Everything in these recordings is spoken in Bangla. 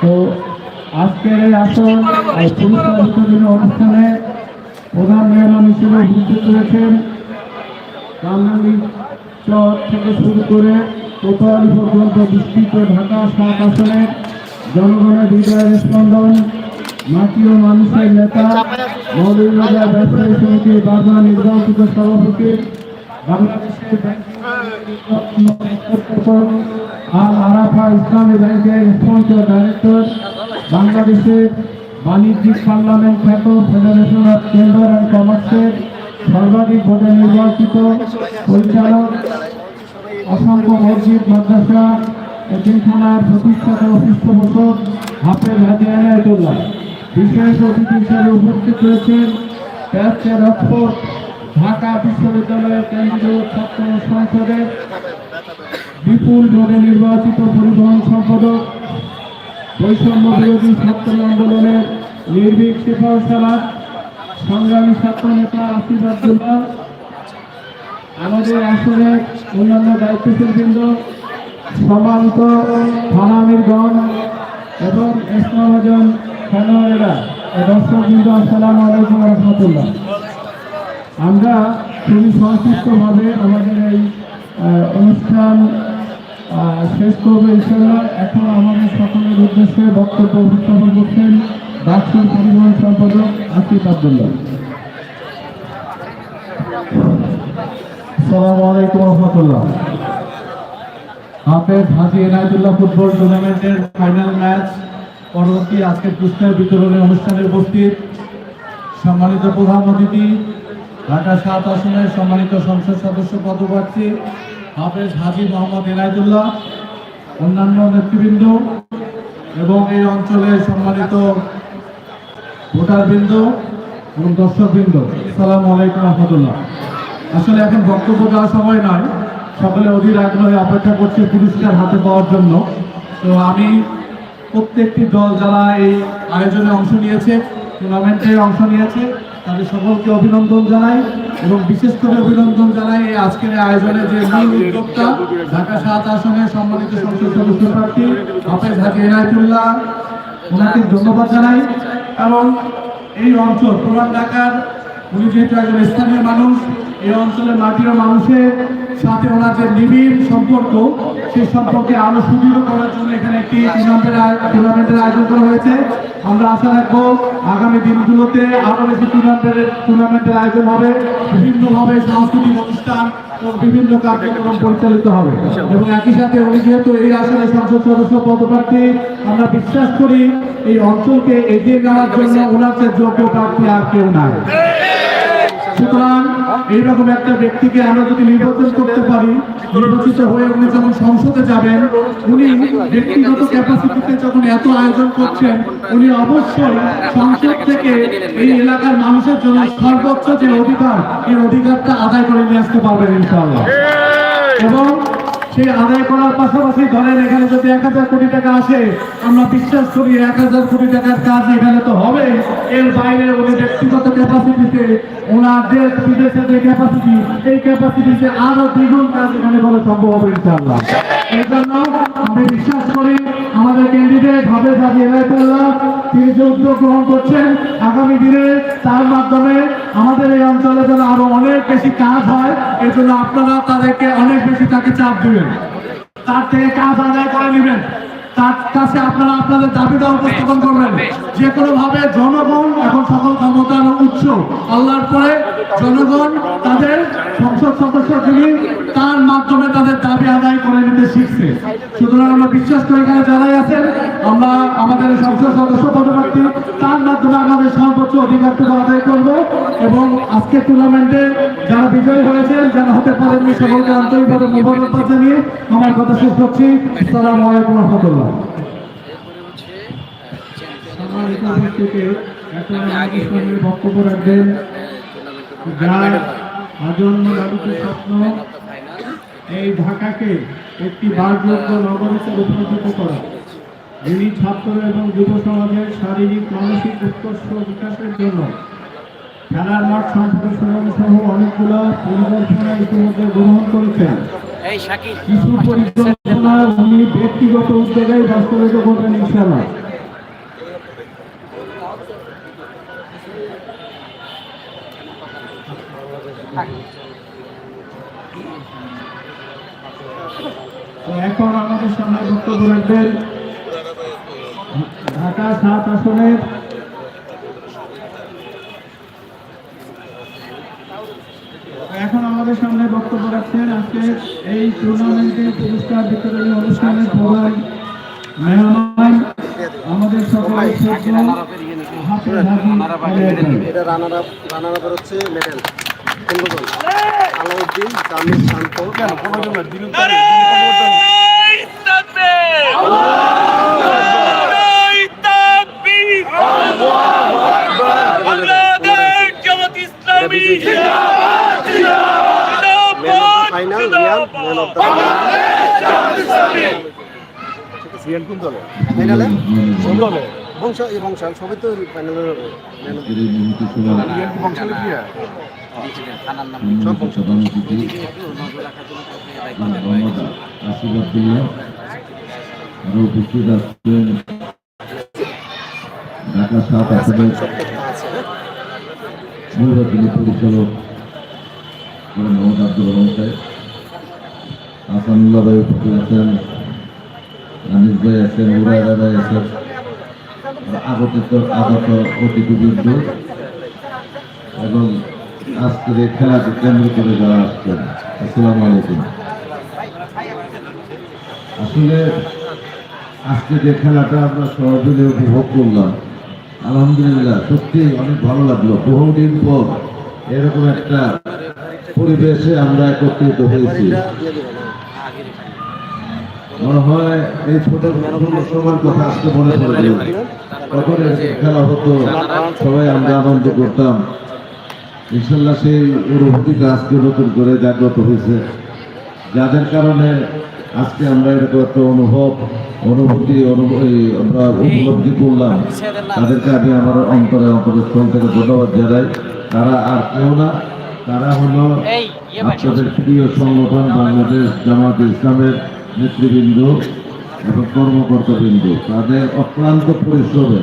তো আজকের এই অনুষ্ঠানে প্রধান মেহমান হিসেবে উপস্থিত রয়েছেন থেকে শুরু করে কোতোয়ালি পর্যন্ত ঢাকা সাত আসনের জনগণের হৃদয়ের স্পন্দন মানুষের নেতা মৌলভীবাজার বারবার নির্বাচিত সভাপতি বাংলাদেশের আল আরাফা ইসলামী ব্যাংকের স্পন্সর ডাইরেক্টর বাংলাদেশের বাণিজ্যিক পার্লামেন্ট খ্যাত ফেডারেশন অফ চেম্বার অ্যান্ড কমার্সের সর্বাধিক ভোটে নির্বাচিত পরিচালক, অসংখ্য মসজিদ, মাদ্রাসা, এতিমখানার প্রতিষ্ঠাতা পৃষ্ঠপোষক হাফেজ হাজি আনায়তুল্লাহ বিশেষ অতিথি হিসেবে উপস্থিত রয়েছেন প্যাসের অক্সফোর্ড ঢাকা বিশ্ববিদ্যালয়ের কেন্দ্রীয় ছাত্র সংসদের বিপুল ভোটে নির্বাচিত পরিবহন সম্পাদক, বৈষম্য বিরোধী ছাত্র আন্দোলনের নির্ভীক সিপাহ সালাদ সংগ্রামী ছাত্র নেতা আসিফ আব্দুল্লাহ আমাদের আসলে অন্যান্য দায়িত্বশীল বৃন্দ সম্মানিত থানামিরগণ এবং ইসলামজন খেলোয়াড়েরা দর্শক বৃন্দ আসসালামু আলাইকুম রহমতুল্লাহ। আমরা খুবই সংক্ষিপ্তভাবে আমাদের এই অনুষ্ঠান শেষ করব ইনশাল্লাহ এখন আমাদের সকলের উদ্দেশ্যে বক্তব্য উপস্থাপন করছেন ডাক্তার পরিবহন সম্পাদক আসিফ আব্দুল্লাহ। টুর্নামেন্টের ম্যাচ পরবর্তী আজকের পুরস্কার বিতরণী অনুষ্ঠানে সম্মানিত প্রধান অতিথি ঢাকা সাত আসনের সম্মানিত সংসদ সদস্য পদপ্রার্থী হাফেজ হাজি মোহাম্মদ এনায়তুল্লাহ, অন্যান্য নেতৃবৃন্দ এবং এই অঞ্চলের সম্মানিত ভোটারবৃন্দ এবং দর্শকবৃন্দ, আসসালামু আলাইকুম রহমতুল্লাহ। আসলে এখন বক্তব্য দেওয়ার সময় নয় সকলে অধীর আগ্রহে অপেক্ষা করছে পুরস্কার হাতে পাওয়ার জন্য। তো আমি প্রত্যেকটি দল যারা এই আয়োজনে অংশ নিয়েছে টুর্নামেন্টে অংশ নিয়েছে তাদের সকলকে অভিনন্দন জানাই এবং বিশেষ করে অভিনন্দন জানাই এই আজকের আয়োজনে যে মূল উদ্যোক্তা ঢাকা সাত আসনের সম্মানিত সংসদ সদস্য প্রার্থী হাফেজ হাজি এনায়তুল্লাহ। ওনাকে ধন্যবাদ জানাই। এবং এই অঞ্চল পুরান ঢাকার উনি যেহেতু একজন স্থানীয় মানুষ এই অঞ্চলের মাটির মানুষের সাথে ওনার যে নিবিড় সম্পর্ক, সেই সম্পর্কে আরও সুদৃঢ় করার জন্য এখানে একটি টুর্নামেন্টের আয়োজন করা হয়েছে। আমরা আশা রাখব আগামী দিনগুলোতে আরও বেশি টুর্নামেন্টের টুর্নামেন্টের আয়োজন হবে। বিভিন্নভাবে সাংস্কৃতিক অনুষ্ঠান এবং বিভিন্ন কার্যক্রম পরিচালিত হবে। এবং একই সাথে উনি যেহেতু এই আসনে সংসদ সদস্য পদপ্রার্থী, আমরা বিশ্বাস করি এই অঞ্চলকে এগিয়ে নেওয়ার জন্য ওনার যোগ্য প্রার্থী আর কেউ নাই। সুতরাং এইরকম একটা ব্যক্তিকে আমরা যদি নির্বাচন করতে পারি নির্বাচিত হয়ে উনি যখন সংসদে যাবেন উনি ব্যক্তিগত ক্যাপাসিটিতে যখন এত আয়োজন করছেন উনি অবশ্যই সংসদ থেকে এই এলাকার মানুষের জন্য সর্বোচ্চ যে অধিকার এই অধিকারটা আদায় করে নিয়ে আসতে পারবেন ইনশাআল্লাহ। এবং সেই আদায় করার পাশাপাশি ধরেন এখানে যদি এক হাজার কোটি টাকা আসে, আমরা বিশ্বাস করি এক হাজার কোটি টাকার কাজ এখানে তো হবে। এর বাইরে উনি ব্যক্তিগত ক্যাপাসিটিতে ওনার দেশ বিদেশের যে ক্যাপাসিটি এই ক্যাপাসিটিতে আরও দ্বিগুণ কাজ এখানে করা সম্ভব হবে ইনশাআল্লাহ। এই জন্য আমি বিশ্বাস করি আমাদের ক্যান্ডিডেট হবে এলাইতুল্লাহ তিনি যে উদ্যোগ গ্রহণ করছেন, আগামী দিনে তার মাধ্যমে আমাদের এই অঞ্চলে যেন আরও অনেক বেশি কাজ হয়, এজন্য জন্য আপনারা তাদেরকে অনেক বেশি তাকে চাপ দিবেন। তার থেকে কাজ আদায় করে নেবেন। তার কাছে আপনারা আপনাদের দাবিটা উপস্থাপন করবেন। যে কোনো ভাবে জনগণ এখন সকল ক্ষমতার উৎস আল্লাহর পরে জনগণ তাদের সংসদ সদস্য যিনি, তার মাধ্যমে তাদের দাবি আদায় করে নিতে শিখছে। সুতরাং আমরা বিশ্বাস করি এখানে যারাই আছেন, আমরা আমাদের সংসদ সদস্য পদপ্রার্থী, তার মাধ্যমে আমাদের সর্বোচ্চ অধিকারটুকু আদায় করব এবং আজকে টুর্নামেন্টে যারা বিজয়ী হয়েছেন, যারা হতে পারেননি, সকলকে আন্তরিকভাবে মোবারকবাদ জানিয়ে আমার কথা শেষ করছি। আসসালামু আলাইকুম রহমতুল্লাহ। ঢাকাকে একটি নগর হিসেবে করা যিনি ছাত্র এবং যুব সমাজের শারীরিক মানসিক উৎকর্ষ বিকাশের জন্য খেলার মাঠ সম্প্রসারণ সহ অনেকগুলো ইতিমধ্যে গ্রহণ করেছেন কিছু উনি ব্যক্তিগত উদ্যোগে বাস্তবায়িত করবেন ইনশাআল্লাহ। তো এখন আমাদের সামনে বক্তব্য রাখবেন ঢাকা সাত আসনের এখন আমাদের সামনে বক্তব্য রাখছেন আজকে এই টুর্নামেন্টের পুরস্কার বিতরণী অনুষ্ঠানের প্রধান মেহমান আমাদের সকল শ্রদ্ধেয় হাফেজ হাজি আলিয়া ভাই। এটা রানার আপ রানার আপ হচ্ছে medal Alauddin Jamil Shanto. Final Riyan man of the Riyan কোন দলে? ফাইনালে? কোন দলে? বংশ এই বংশাল সবই তো ফাইনালে ম্যান অফ এই মুহূর্তে সবার রিয়ান বংশালে কি থানার নাম সম্মানিত আশীর্বাদ দিলে আরও উপস্থিত আছেন ঢাকা সাত আছে নির্বাচনী পরিচালক মোহাম্মদ আব্দুল রহমান সাহেব আসানুল্লাহ ভাই উপস্থিত আছেন আনিস ভাই আছেন, উরায়রা ভাই আছেন আগত আগত অতিথিবৃন্দ এবং আজকের এই খেলাকে কেন্দ্র করে যারা আসছেন, আসসালামু আলাইকুম। আসলে আজকে যে খেলাটা আমরা মিলে উপভোগ করলাম আলহামদুলিল্লাহ, সত্যি অনেক ভালো লাগল। বহুদিন পর এরকম একটা পরিবেশে আমরা একত্রিত হয়েছি। মনে হয় এই ছোট সময়ের কথা আজকে মনে পড়ে তখন খেলা হতো, সবাই আমরা আনন্দ করতাম। ইনশাল্লাহ সেই অনুভূতিটা আজকে নতুন করে জাগ্রত হয়েছে। যাদের কারণে আজকে আমরা এরকম একটা অনুভব অনুভূতি অনুভ- আমরা উপলব্ধি করলাম। তাদেরকে আমি আমার অন্তরে অন্তরস্থল থেকে ধন্যবাদ জানাই। তারা আর কেউ না তারা হলো ইয়ে আপনাদের প্রিয় সংগঠন বাংলাদেশ জামাত ইসলামের নেতৃবৃন্দ এবং কর্মকর্তাবৃন্দ। তাদের অক্লান্ত পরিশ্রমে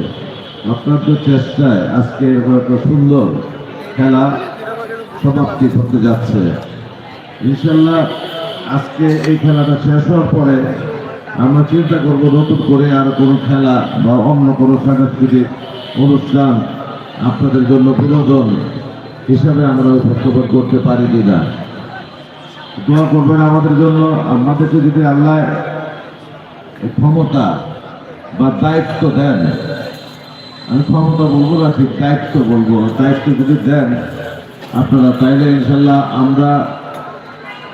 অক্লান্ত চেষ্টায় আজকে এরকম একটা সুন্দর খেলা সমাপ্তি করতে যাচ্ছে। ইনশাল্লাহ আজকে এই খেলাটা শেষ হওয়ার পরে আমরা চিন্তা করব নতুন করে আর কোনো খেলা বা অন্য কোনো সাংস্কৃতিক অনুষ্ঠান আপনাদের জন্য বিনোদন হিসাবে আমরা উপস্থাপন করতে পারি কি কিনা। দোয়া করবেন আমাদের জন্য, আমাদেরকে যদি আল্লাহ ক্ষমতা বা দায়িত্ব দেন, আমি ক্ষমতা বলব না, ঠিক দায়িত্ব বলব, দায়িত্ব যদি দেন, আপনারা তাইলে ইনশাল্লাহ আমরা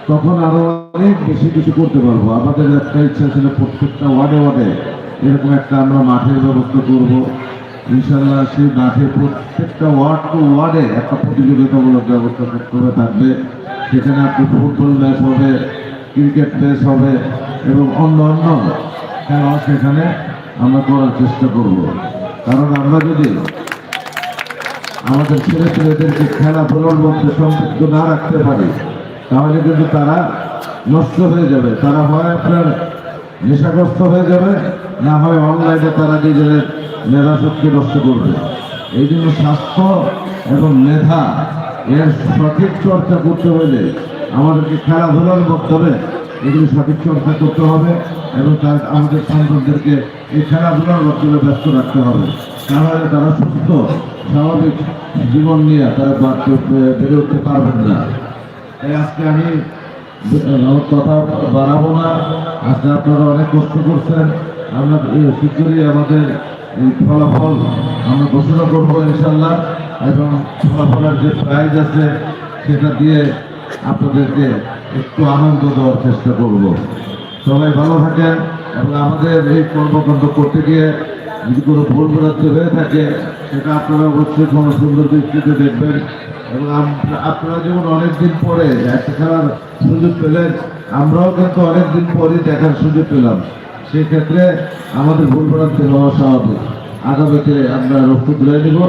তখন আরও অনেক বেশি কিছু করতে পারব। আমাদের একটা ইচ্ছা ছিল প্রত্যেকটা ওয়ার্ডে ওয়ার্ডে এরকম একটা আমরা মাঠের ব্যবস্থা করব। ইনশাল্লাহ সেই মাঠে প্রত্যেকটা ওয়ার্ড টু ওয়ার্ডে একটা প্রতিযোগিতামূলক ব্যবস্থা করতে হবে, থাকবে। সেখানে আপনি ফুটবল ম্যাচ হবে, ক্রিকেট ম্যাচ হবে এবং অন্য অন্য খেলাও সেখানে আমরা করার চেষ্টা করব। কারণ আমরা যদি আমাদের ছেলে ছেলেদেরকে খেলাধুলার মধ্যে সম্পৃক্ত না রাখতে পারি তাহলে কিন্তু তারা নষ্ট হয়ে যাবে। তারা হয় আপনার নেশাগ্রস্ত হয়ে যাবে, না হয় অনলাইনে তারা নিজেদের মেধা শক্তি নষ্ট করবে। এই জন্য স্বাস্থ্য এবং মেধা এর সঠিক চর্চা করতে হলে আমাদেরকে খেলাধুলার মাধ্যমে এগুলি সঠিক চর্চা করতে হবে এবং তার আমাদের সন্তানদেরকে এই খেলাধুলার মাধ্যমে ব্যস্ত রাখতে হবে। তাহলে তারা সুস্থ, স্বাভাবিক জীবন নিয়ে তারা বেড়ে উঠতে পারবেন না। আজকে আমি কথা বাড়াবো না। আজকে আপনারা অনেক কষ্ট করছেন। আমরা শীঘ্রই আমাদের এই ফলাফল আমরা ঘোষণা করব ইনশাল্লাহ এবং ফলাফলের যে প্রাইজ আছে, সেটা দিয়ে আপনাদেরকে একটু আনন্দ দেওয়ার চেষ্টা করব। সবাই ভালো থাকেন। এবং আমাদের এই কর্মকাণ্ড করতে গিয়ে যদি কোনো ভুল ভ্রান্তি হয়ে থাকে, সেটা আপনারা অবশ্যই কোনো সুন্দর দৃষ্টিতে দেখবেন। এবং আপনারা যেমন অনেকদিন পরে একটা খেলার সুযোগ পেলেন, আমরাও কিন্তু অনেকদিন পরে দেখার সুযোগ পেলাম। সেই ক্ষেত্রে আমাদের ভুল ভ্রান্তি হওয়া স্বাভাবিক। আগামীতে আমরা রক্ত তুলে নিব,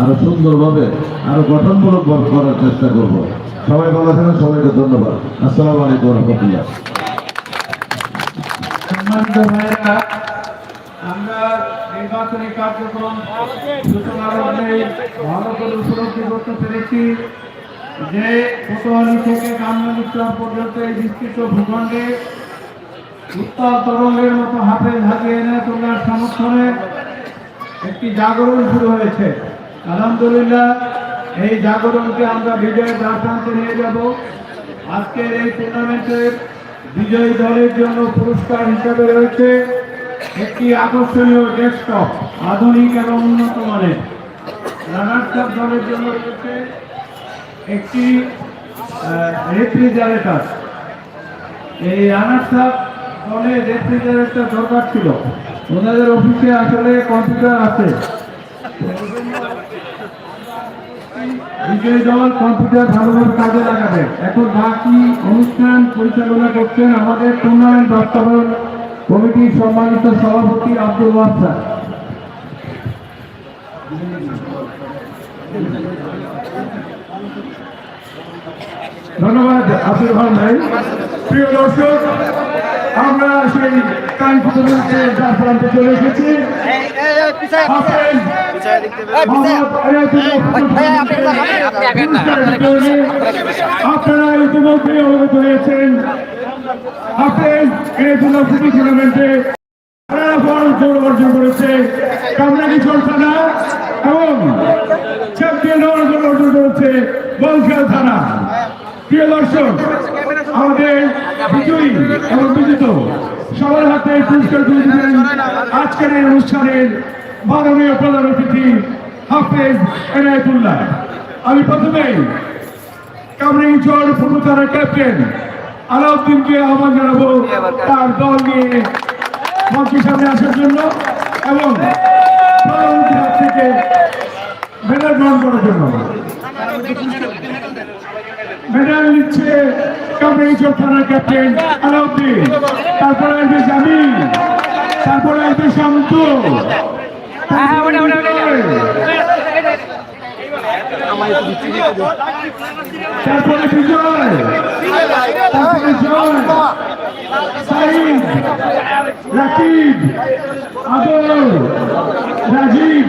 আরও সুন্দরভাবে, আরও গঠনমূলক করার চেষ্টা করব। সবাই ভালো থাকেন, সবাইকে ধন্যবাদ। আসসালামু আলাইকুম রহমতুল্লাহ। সম্মানিত ভাইয়েরা আমরা নির্বাচনী কার্যক্রম সূচনার ভালো করে উপলব্ধি করতে পেরেছি যে কোতোয়ালি থেকে কামরান ইসলাম পর্যন্ত এই বিস্তৃত ভূখণ্ডে উত্তাল তরঙ্গের মতো হাতে হাতিয়ে এনে তোমরা সমর্থনে একটি জাগরণ শুরু হয়েছে। আলহামদুলিল্লাহ, এই জাগরণকে আমরা বিজয়ের দ্বারপ্রান্তে নিয়ে যাব। আজকের এই টুর্নামেন্টের বিজয়ী দলের জন্য পুরস্কার হিসাবে রয়েছে একটি আকর্ষণীয় ডেস্কটপ আধুনিক এবং উন্নত মানের। রানার্স আপ দলের জন্য রয়েছে একটি রেফ্রিজারেটর এই রানার্স আপ দলে রেফ্রিজারেটর দরকার ছিল। ওনাদের অফিসে আসলে কম্পিউটার আছে। বিজয়ী দল কম্পিউটার ভালোভাবে কাজে লাগাবে। এখন বাকি অনুষ্ঠান পরিচালনা করছেন আমাদের টুর্নামেন্ট বাস্তবায়ন কমিটির সম্মানিত সভাপতি আব্দুল ওয়াহাব ধন্যবাদ আব্দুল রহমান ভাই। প্রিয় দর্শক, আমরা সেই কানপুরে চলে এসেছি। আপনারা ইতিমধ্যে অবগত হয়েছেন হাফেজ আয়াতুল্লাহ ফুটবল টুর্নামেন্টে জোর অর্জন করেছে কামরানি থানা এবং চ্যাম্পিয়ন জন্য অর্জন করেছে বলখাল থানা প্রিয় দর্শক আমাদের বিজয়ী এবং বিজিত সবার হাতে পুরস্কার তুলে দিবেন আজকের এই অনুষ্ঠানের মাননীয় প্রধান অতিথি হাফেজ এনায়তুল্লাহ। আমি প্রথমেই কামরিংচর ফুটবল ক্যাপ্টেন আলাউদ্দিনকে আহ্বান জানাব তার দল নিয়ে মঞ্চের সামনে আসার জন্য এবং প্রধানমন্ত্রীর হাত থেকে মেডাল গ্রহণ করার জন্য। মেডাল নিচ্ছে কামরিংচর থানার ক্যাপ্টেন আলাউদ্দিন। তারপরে আসবে জামিন। তারপরে আসবে শান্ত। তারপরে বিজয়। তারপরে বিজয়। তারপরে জয় সাইদ রাকিব আদর রাজীব।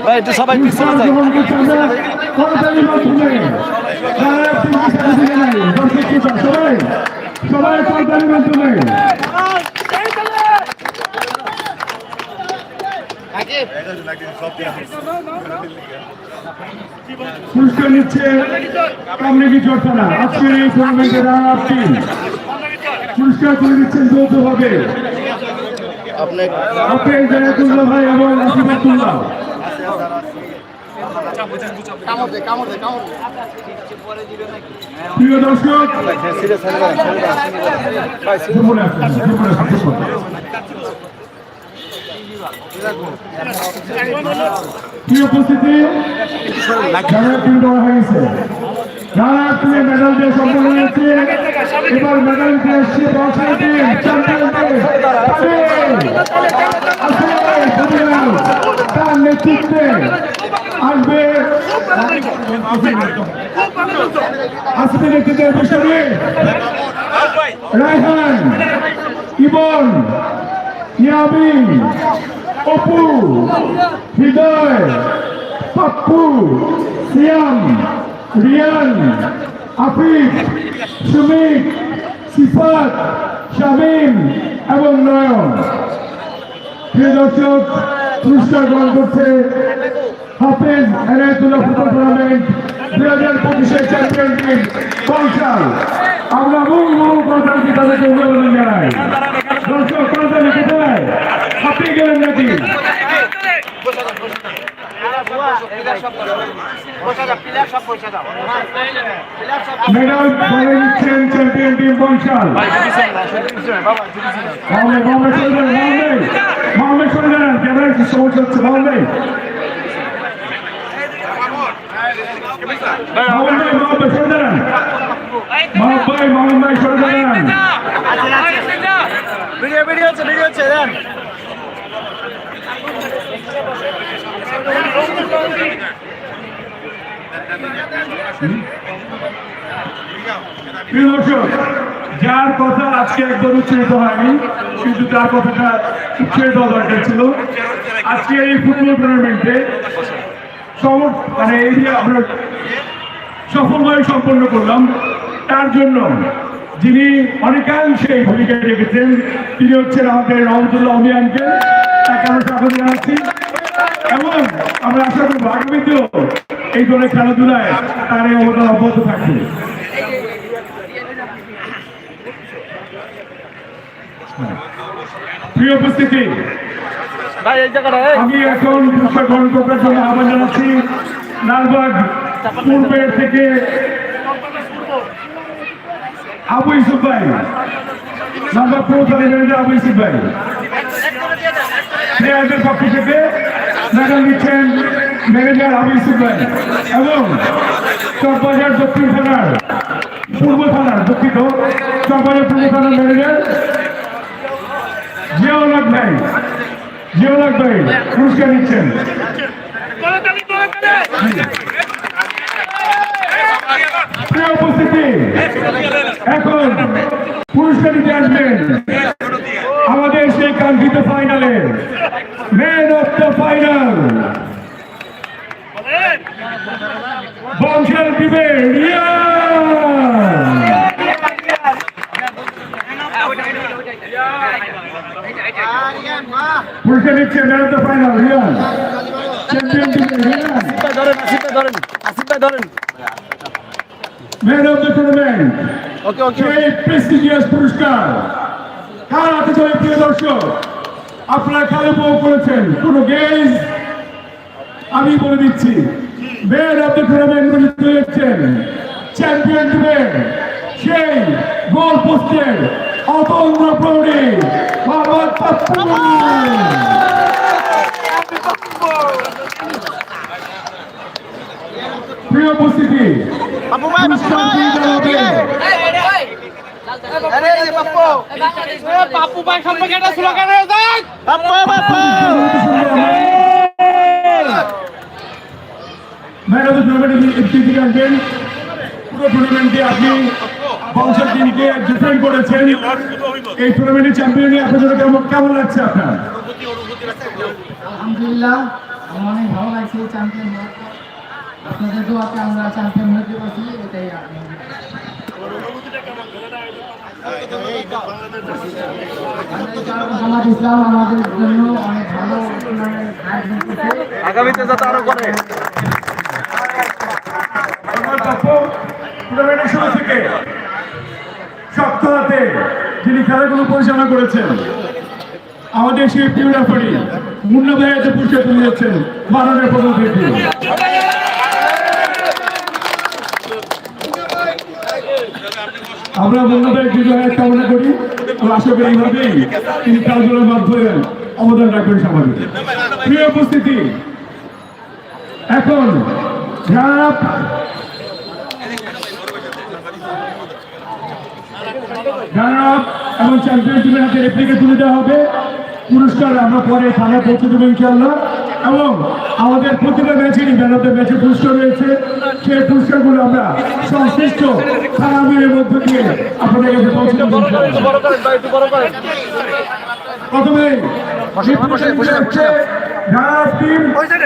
ভাই একটু সবাই পিছনে করছে আমরা করতালির মাধ্যমে যারা পুলিশের সাথে থেকে নাই, দর্শক শ্রোতা, সবাই সবাই করতালির মাধ্যমে পুরস্কার নিচ্ছে কামরেগি চর্চানা আজকের এই টুর্নামেন্টের রানার টিম পুরস্কার তুলে দিচ্ছেন যৌথভাবে। আপেল জায়াতুল্লাহ ভাই এবং আসিফাতুল্লাহ প্রিয় দর্শক দুপুরে আসুন, দুপুরে আসুন, দুপুরে। প্রিয় উপস্থিতি কিন্তু হয়েছে যারা তুমি মেডাল দিয়ে হয়েছে। এবার মেডাল দিয়ে তার নেতৃত্বে আসবে আসবে নেতৃত্বে বিষয়ে রায়হান, ইবন ইয়ামিন। অপু হৃদয় পাপ্পু সিয়াম, রিয়ান, আফিফ, সুমিত, সিফাত, শামীম এবং নয়ন। প্রিয় দর্শক, পুরস্কার গ্রহণ করছে হাফেজ এনায়তুল্লাহ ফুটবল টুর্নামেন্ট দুই হাজার পঁচিশের চ্যাম্পিয়ন টিম বংশাল আমরা মূল মূল কর্তাকে তাদেরকে অভিনন্দন জানাই। দর্শক কর্তালি কোথায়? আপনি গেলেন নাকি? মেডাল ধরে নিচ্ছেন চ্যাম্পিয়ন টিম বংশাল মোহাম্মদ মোহাম্মদ সরে যান মোহাম্মদ মোহাম্মদ সরে যান ক্যামেরার কি সমস্যা হচ্ছে মোহাম্মদ মোহাম্মদ মোহাম্মদ সরে যান। মোহাম্মদ মোহাম্মদ সরে যান। ভিডিও ভিডিও হচ্ছে ভিডিও হচ্ছে, দেন প্রিয় দর্শক যার কথা আজকে একবার উচ্চারিত হয়নি, কিন্তু তার কথাটা উচ্চারিত দরকার ছিল। আজকে এই ফুটবল টুর্নামেন্টে মানে এই যে আমরা সফলভাবে সম্পন্ন করলাম, তার জন্য যিনি অনেকাংশে ভূমিকা রেখেছেন, তিনি হচ্ছেন আমাদের রহমতুল্লাহ অমিয়ানকে। তাকে আমরা স্বাগত জানাচ্ছি। এবং আমরা আশা করব আগামীতেও এই ধরনের খেলাধুলায় তার এই অবদান অব্যাহত থাকবে। প্রিয় উপস্থিতি আমি এখন পুরস্কার গ্রহণ করার জন্য আহ্বান জানাচ্ছি। লালবাগ পূর্বের থেকে আবু ইসুফ ভাই লালবাগ ম্যানেজার আবু ইসুফ ভাই। প্লেয়ারদের পক্ষ থেকে মেডাল নিচ্ছেন ম্যানেজার ইসুফ ভাই এবং চকবাজার দক্ষিণ থানার পূর্ব থানার দুঃখিত, চকবাজার পূর্ব থানার ম্যানেজার জিয়াউল ভাই। জিয়াউল ভাই, পুরস্কার প্রিয় উপস্থিতি, এখন পুরস্কার দিতে আসবেন আমাদের সেই কাঙ্ক্ষিত ফাইনালে ম্যান অফ দ্য ফাইনাল বংশাল দিবে রিয়ান পুরস্কার দিচ্ছে man of the final Riyan champion দিবে রিয়ান ধরেন আসিফ ধরেন আসিফ ধরেন। Man of the tournament okay okay সেই প্রেস্টিজিয়াস পুরস্কার। কার হাতে চলে প্রিয় দর্শক? আপনারা খেলা উপভোগ করেছেন? কোন গেজ আমি বলে দিচ্ছি। ম্যান অফ দ্য টুর্নামেন্ট বলে চলেছেন চ্যাম্পিয়ন টিমের সেই গোল পোস্টের অতন্দ্র প্রৌঢ়ী মোহাম্মদ পাপ্পু প্রিয় উপস্থিতি বাপু ভাই সম্পর্কে একটা স্লোগান হয়ে পুরো টুর্নামেন্টে আপনি বংশের টিমকে ডিফেন্ড করেছেন। এই টুর্নামেন্টের চ্যাম্পিয়ন কেমন কেমন লাগছে আপনার? আলহামদুলিল্লাহ আমার অনেক ভালো লাগছে চ্যাম্পিয়ন হওয়ার পর। আপনাদের দোয়াতে আমরা চ্যাম্পিয়ন হতে পারছি এটাই আমাদের জামাত ইসলাম আমাদের জন্য অনেক ভালো টুর্নামেন্ট আয়োজন করছে আগামীতে যাতে আরও করে। থেকে শক্ত হাতে যিনি খেলাগুলো পরিচালনা করেছেন, আমাদের সেই প্রিয় রেফারি মুন্না ভাই এতে পুরস্কার তুলে যাচ্ছেন মাননীয় প্রধানমন্ত্রী। আমরা মুন্না ভাই বিজয়ের কামনা করি আশা করি এইভাবেই তিনি খেলাধুলার মাধ্যমে অবদান রাখবেন সমাজে প্রিয় উপস্থিতি, এখন যারা রানার এবং চ্যাম্পিয়ন হাতে রেপ্লিকে তুলে দেওয়া হবে পুরস্কার আমরা পরে থানায় পৌঁছে দেবো ইনশাল্লাহ এবং আমাদের প্রতিটা ম্যাচেরই ম্যান ম্যাচে পুরস্কার রয়েছে সেই পুরস্কারগুলো আমরা সংশ্লিষ্ট থানাগুলির মধ্য দিয়ে আপনাদের কাছে পৌঁছে দেবো প্রথমে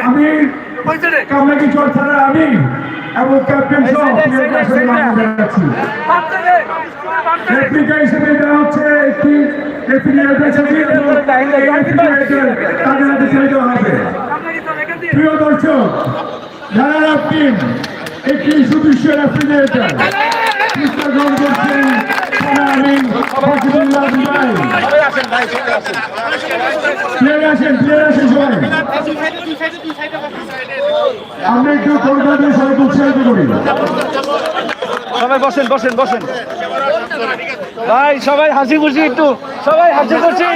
আমি কামরাকি চর থানার আমি এবং ক্যাপ্টেন সহ রেপ্লিকা হিসেবে দেওয়া হচ্ছে একটি এই রেফ্রিজারেটর তাদের হাতে ছেড়ে দেওয়া হবে। প্রিয় দর্শক যারা টিম একটি সুদৃশ্য রেফ্রিজারেটর পুরস্কার গ্রহণ করছেন আমিন ফজলুল্লাহ বিলাই সবাই আসেন ভাই সবাই আসেন প্লেয়ার আসেন প্লেয়ার আসেন সবাই দুই সাইডে দুই সাইডে দুই সাইডে আমরা একটু কলকাতা দিয়ে সবাইকে উৎসাহিত করি। সবাই বসেন বসেন বসেন। ভাই সবাই হাসি খুশি একটু। সবাই হাসি খুশি।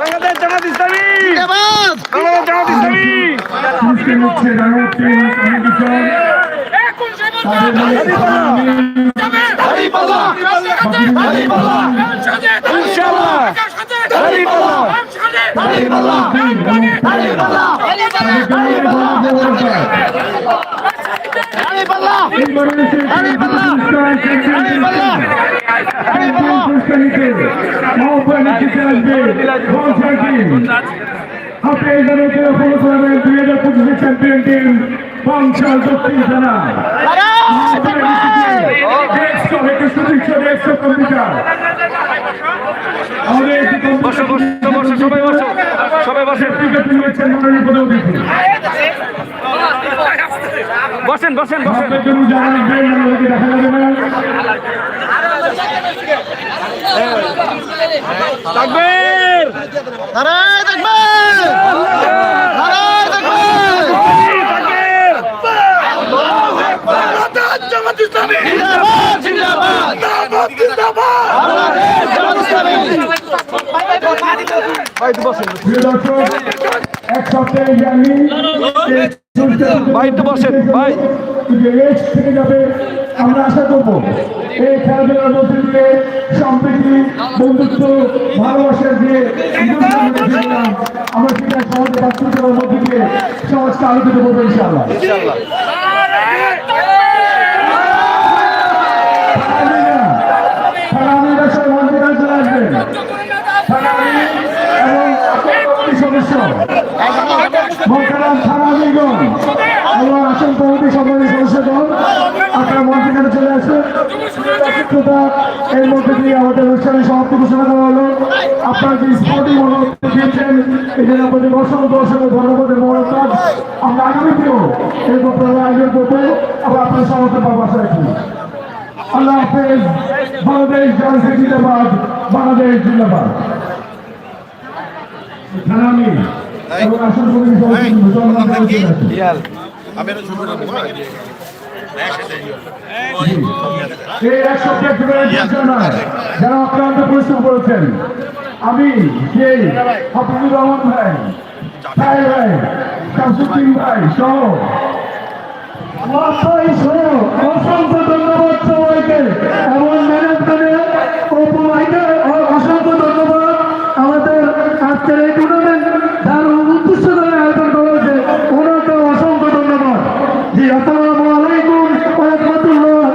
বাংলাদেশ টিম কমিটিশন তাদের ইনশাআল্লাহ হারিপাল্লাহ দুই হাজার পঁচিশে চ্যাম্পিয়ন টিম বাংশাল দক্ষিণ থানা একশো একশো কম্পিউটার বসো বসো বসো সবাই বসো সবাই বসেন। বসেন বসেন তাকবীর। নারায় নারায় তাকবীর। বসেন প্রিয় দর্শক এক ভাই, বসেন, ভাই। যাবে আমরা আশা করব এই খেলাধুলার মধ্যে দিয়ে সম্প্রীতি বন্ধুত্ব ভালোবাসার দিয়ে আমরা সেটা সমাজে বাস্তব মধ্যে দিয়ে সমাজকে আলোকিত করব ইনশাআল্লাহ ইনশাআল্লাহ সালামিরা সব মন্দির চলে আসবেন সালামি এবং কমিটি সদস্য মোকারাম এবং মন্ত্রীখানে চলে আসুন দর্শকতা এর মধ্যে দিয়ে আমাদের অনুষ্ঠানের সমাপ্তি ঘোষণা করা হলো আপনারা যে স্পোর্টিং মনোভাব দিয়েছেন এই জন্য আপনাদের অসংখ্য অসংখ্য ধন্যবাদের মনোভাব আমরা আগামীতেও এই আবার আপনার সমস্ত আশা রাখি আল্লাহ হাফেজ, বাংলাদেশ জানসে জিন্দাবাদ, বাংলাদেশ জিন্দাবাদ। যারা অক্লান্ত পরিশ্রম করেছেন আমি সেই হাফিজুর রহমান ভাই ভাই ভাই শামসুদ্দিন ভাই সহ অসংখ্য ধন্যবাদ সবাইকে। এবং ম্যানেজমেন্টের উপমাইকে অসংখ্য ধন্যবাদ আমাদের আজকের এই টুর্নামেন্ট যার উদ্দেশ্য করে আয়োজন করা হয়েছে ওনাকে অসংখ্য ধন্যবাদ জি আসসালামু আলাইকুম রহমতুল্লাহ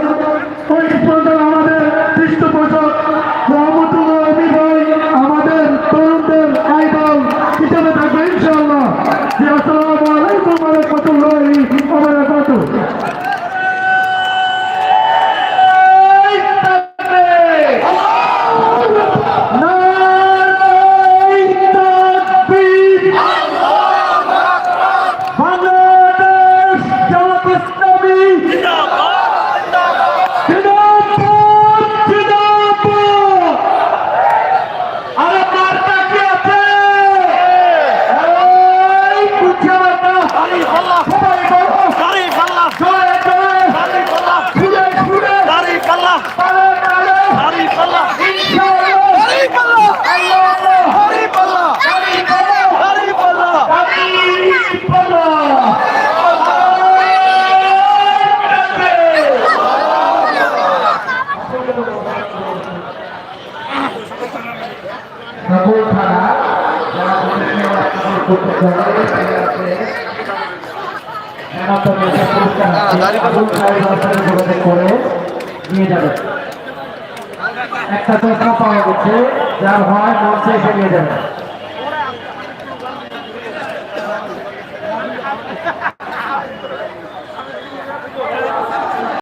ওই পর্যন্ত আমাদের পৃষ্ঠপোষক রহমতুল্লাহ আমি ভাই আমাদের তরুণদের আইডল হিসেবে থাকবে ইনশাআল্লাহ জি আসসালামু আলাইকুম রহমতুল্লাহ ওয়া বারাকাতুহু করতে চাইলে তিনি আছে এমাত্র মেয়েদের পুরস্কার আছে আবুল সাহেব আপনার যোগাযোগ করে নিয়ে যাবেন একটা চশমা পাওয়া গেছে যার হয় মঞ্চে এসে নিয়ে যাবেন